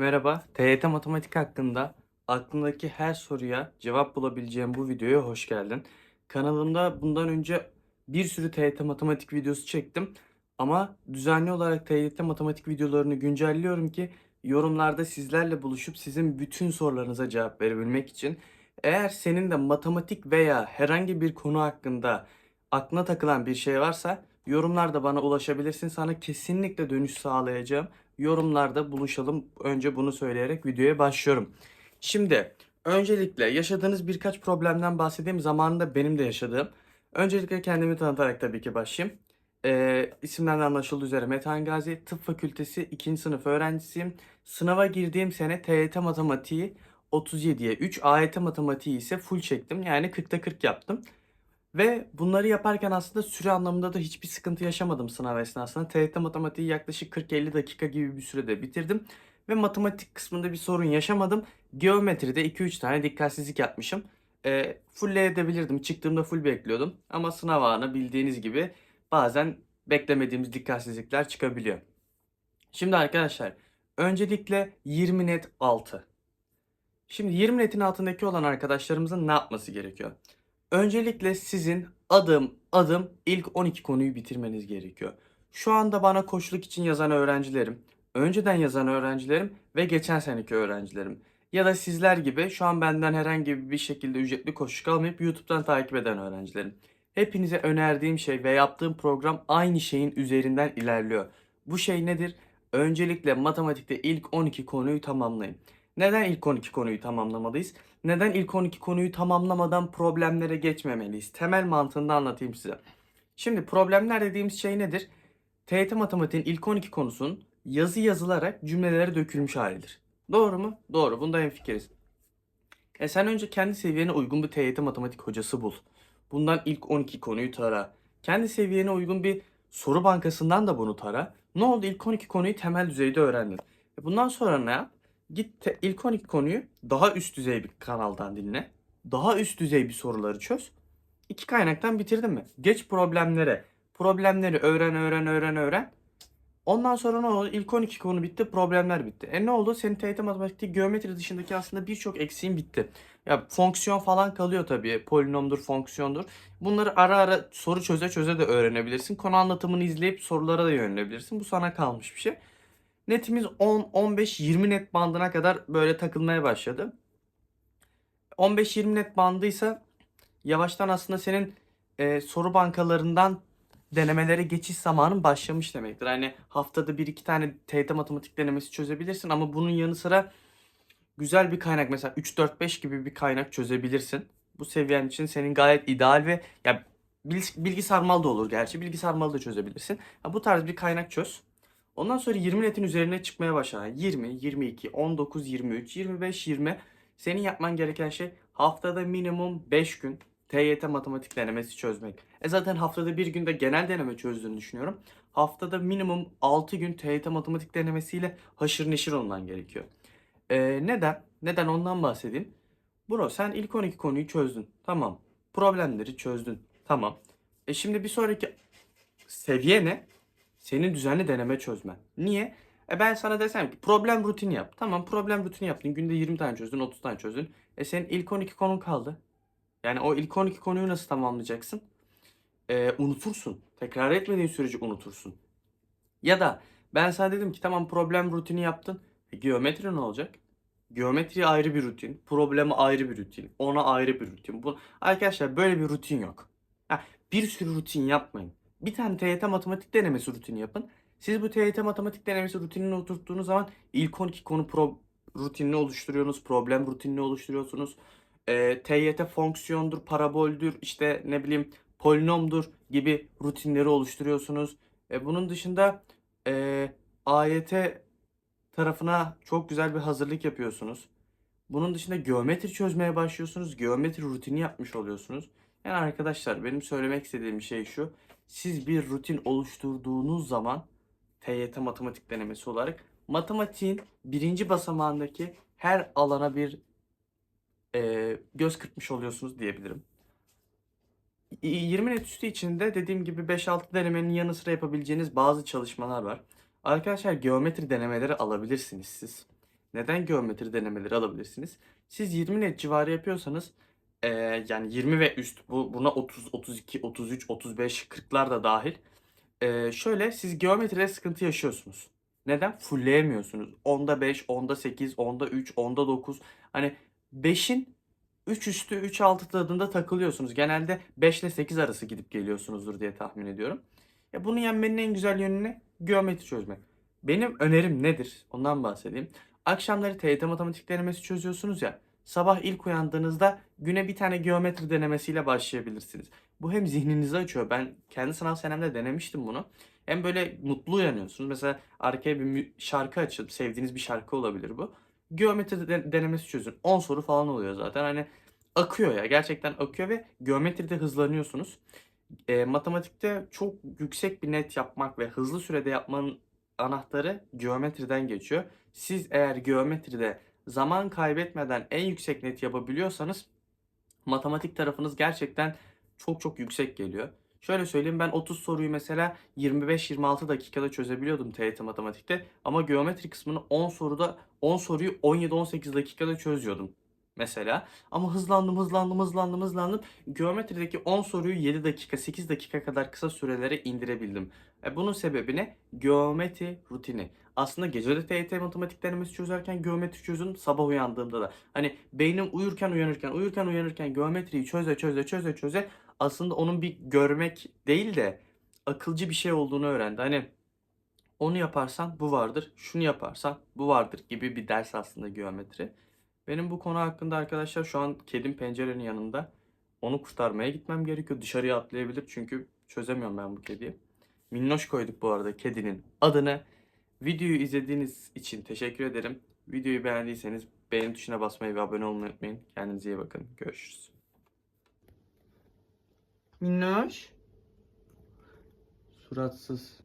Merhaba, TYT Matematik hakkında aklındaki her soruya cevap bulabileceğim bu videoya hoş geldin. Kanalımda bundan önce bir sürü TYT Matematik videosu çektim ama düzenli olarak TYT Matematik videolarını güncelliyorum ki yorumlarda sizlerle buluşup sizin bütün sorularınıza cevap verebilmek için. Eğer senin de matematik veya herhangi bir konu hakkında aklına takılan bir şey varsa yorumlarda bana ulaşabilirsin. Sana kesinlikle dönüş sağlayacağım yorumlarda buluşalım. Önce bunu söyleyerek videoya başlıyorum. Şimdi öncelikle yaşadığınız birkaç problemden bahsedeyim. Zamanında benim de yaşadığım. Öncelikle kendimi tanıtarak tabii ki başlayayım. Ee, isimden de anlaşıldığı üzere Metehan Gazi, Tıp Fakültesi 2. sınıf öğrencisiyim. Sınava girdiğim sene TYT Matematiği 37'ye 3, AYT Matematiği ise full çektim. Yani 40'ta 40 yaptım. Ve bunları yaparken aslında süre anlamında da hiçbir sıkıntı yaşamadım sınav esnasında. TYT matematiği yaklaşık 40-50 dakika gibi bir sürede bitirdim. Ve matematik kısmında bir sorun yaşamadım. Geometride 2-3 tane dikkatsizlik yapmışım. E, fullleyebilirdim. Çıktığımda full bekliyordum. Ama sınav anı bildiğiniz gibi bazen beklemediğimiz dikkatsizlikler çıkabiliyor. Şimdi arkadaşlar öncelikle 20 net 6. Şimdi 20 netin altındaki olan arkadaşlarımızın ne yapması gerekiyor? Öncelikle sizin adım adım ilk 12 konuyu bitirmeniz gerekiyor. Şu anda bana koçluk için yazan öğrencilerim, önceden yazan öğrencilerim ve geçen seneki öğrencilerim. Ya da sizler gibi şu an benden herhangi bir şekilde ücretli koçluk almayıp YouTube'dan takip eden öğrencilerim. Hepinize önerdiğim şey ve yaptığım program aynı şeyin üzerinden ilerliyor. Bu şey nedir? Öncelikle matematikte ilk 12 konuyu tamamlayın. Neden ilk 12 konuyu tamamlamalıyız? Neden ilk 12 konuyu tamamlamadan problemlere geçmemeliyiz? Temel mantığını anlatayım size. Şimdi problemler dediğimiz şey nedir? TYT matematiğin ilk 12 konusunun yazı yazılarak cümlelere dökülmüş halidir. Doğru mu? Doğru. Bunda hemfikiriz. E sen önce kendi seviyene uygun bir TYT matematik hocası bul. Bundan ilk 12 konuyu tara. Kendi seviyene uygun bir soru bankasından da bunu tara. Ne oldu? İlk 12 konuyu temel düzeyde öğrendin. E bundan sonra ne yap? Git te- ilk 12 konuyu daha üst düzey bir kanaldan dinle. Daha üst düzey bir soruları çöz. İki kaynaktan bitirdin mi? Geç problemlere. Problemleri öğren öğren öğren öğren. Ondan sonra ne oldu? İlk 12 konu bitti, problemler bitti. E ne oldu? Senin TYT matematikte geometri dışındaki aslında birçok eksiğin bitti. Ya fonksiyon falan kalıyor tabii. Polinomdur, fonksiyondur. Bunları ara ara soru çöze çöze de öğrenebilirsin. Konu anlatımını izleyip sorulara da yönelebilirsin. Bu sana kalmış bir şey. Netimiz 10, 15, 20 net bandına kadar böyle takılmaya başladı. 15-20 net bandıysa yavaştan aslında senin e, soru bankalarından denemelere geçiş zamanın başlamış demektir. Hani haftada bir iki tane TYT matematik denemesi çözebilirsin ama bunun yanı sıra güzel bir kaynak mesela 3-4-5 gibi bir kaynak çözebilirsin. Bu seviyen için senin gayet ideal ve ya bilgi, sarmal da olur gerçi. Bilgi sarmalı da çözebilirsin. Ha, bu tarz bir kaynak çöz. Ondan sonra 20 netin üzerine çıkmaya başla. 20, 22, 19, 23, 25, 20. Senin yapman gereken şey haftada minimum 5 gün TYT matematik denemesi çözmek. E zaten haftada bir günde genel deneme çözdüğünü düşünüyorum. Haftada minimum 6 gün TYT matematik denemesiyle haşır neşir olman gerekiyor. E, neden? Neden ondan bahsedeyim. Bro sen ilk 12 konuyu çözdün. Tamam. Problemleri çözdün. Tamam. E şimdi bir sonraki seviye ne? Senin düzenli deneme çözmen. Niye? E ben sana desem ki problem rutini yap. Tamam problem rutini yaptın. Günde 20 tane çözdün, 30 tane çözdün. E senin ilk 12 konun kaldı. Yani o ilk 12 konuyu nasıl tamamlayacaksın? E, unutursun. Tekrar etmediğin sürece unutursun. Ya da ben sana dedim ki tamam problem rutini yaptın. E, geometri ne olacak? Geometri ayrı bir rutin. Problemi ayrı bir rutin. Ona ayrı bir rutin. Bu, arkadaşlar böyle bir rutin yok. Ha, bir sürü rutin yapmayın. Bir tane TYT matematik denemesi rutini yapın. Siz bu TYT matematik denemesi rutinini oturttuğunuz zaman ilk 12 konu pro rutinini oluşturuyorsunuz. Problem rutinini oluşturuyorsunuz. E, TYT fonksiyondur, paraboldür, işte ne bileyim polinomdur gibi rutinleri oluşturuyorsunuz. E, bunun dışında e, AYT tarafına çok güzel bir hazırlık yapıyorsunuz. Bunun dışında geometri çözmeye başlıyorsunuz. Geometri rutini yapmış oluyorsunuz. Yani arkadaşlar benim söylemek istediğim şey şu. Siz bir rutin oluşturduğunuz zaman TYT matematik denemesi olarak matematiğin birinci basamağındaki her alana bir e, göz kırpmış oluyorsunuz diyebilirim. Y- 20 net üstü içinde dediğim gibi 5-6 denemenin yanı sıra yapabileceğiniz bazı çalışmalar var. Arkadaşlar geometri denemeleri alabilirsiniz siz. neden geometri denemeleri alabilirsiniz? Siz 20 net civarı yapıyorsanız eee, yani 20 ve üst bu buna 30, 32, 33, 35, 40'lar da dahil. Eee, şöyle siz geometride sıkıntı yaşıyorsunuz. Neden? Fullleyemiyorsunuz. 10'da 5, 10'da 8, 10'da 3, 10'da 9. Hani 5'in 3 üstü 3 altı tadında takılıyorsunuz. Genelde 5 ile 8 arası gidip geliyorsunuzdur diye tahmin ediyorum. Ya bunu yenmenin en güzel yönü ne? Geometri çözmek. Benim önerim nedir? Ondan bahsedeyim. Akşamları TYT matematik denemesi çözüyorsunuz ya. Sabah ilk uyandığınızda güne bir tane geometri denemesiyle başlayabilirsiniz. Bu hem zihninizi açıyor. Ben kendi sınav senemde denemiştim bunu. Hem böyle mutlu uyanıyorsunuz. Mesela arkaya bir şarkı açıp sevdiğiniz bir şarkı olabilir bu. Geometri de- denemesi çözün. 10 soru falan oluyor zaten. Hani akıyor ya. Gerçekten akıyor ve geometride hızlanıyorsunuz. E, matematikte çok yüksek bir net yapmak ve hızlı sürede yapmanın anahtarı geometriden geçiyor. Siz eğer geometride zaman kaybetmeden en yüksek net yapabiliyorsanız matematik tarafınız gerçekten çok çok yüksek geliyor. Şöyle söyleyeyim ben 30 soruyu mesela 25-26 dakikada çözebiliyordum TYT matematikte ama geometri kısmını 10 soruda 10 soruyu 17-18 dakikada çözüyordum mesela. Ama hızlandım hızlandım hızlandım hızlandım. Geometrideki 10 soruyu 7 dakika 8 dakika kadar kısa sürelere indirebildim. E bunun sebebi ne? Geometri rutini. Aslında gece de TYT matematik denemesi çözerken geometri çözün sabah uyandığımda da. Hani beynim uyurken uyanırken uyurken uyanırken geometriyi çöze çöze çöze çöze aslında onun bir görmek değil de akılcı bir şey olduğunu öğrendi. Hani onu yaparsan bu vardır, şunu yaparsan bu vardır gibi bir ders aslında geometri. Benim bu konu hakkında arkadaşlar şu an kedim pencerenin yanında. Onu kurtarmaya gitmem gerekiyor. Dışarıya atlayabilir çünkü çözemiyorum ben bu kediyi. Minnoş koyduk bu arada kedinin adını. Videoyu izlediğiniz için teşekkür ederim. Videoyu beğendiyseniz beğeni tuşuna basmayı ve abone olmayı unutmayın. Kendinize iyi bakın. Görüşürüz. Minnoş. Suratsız.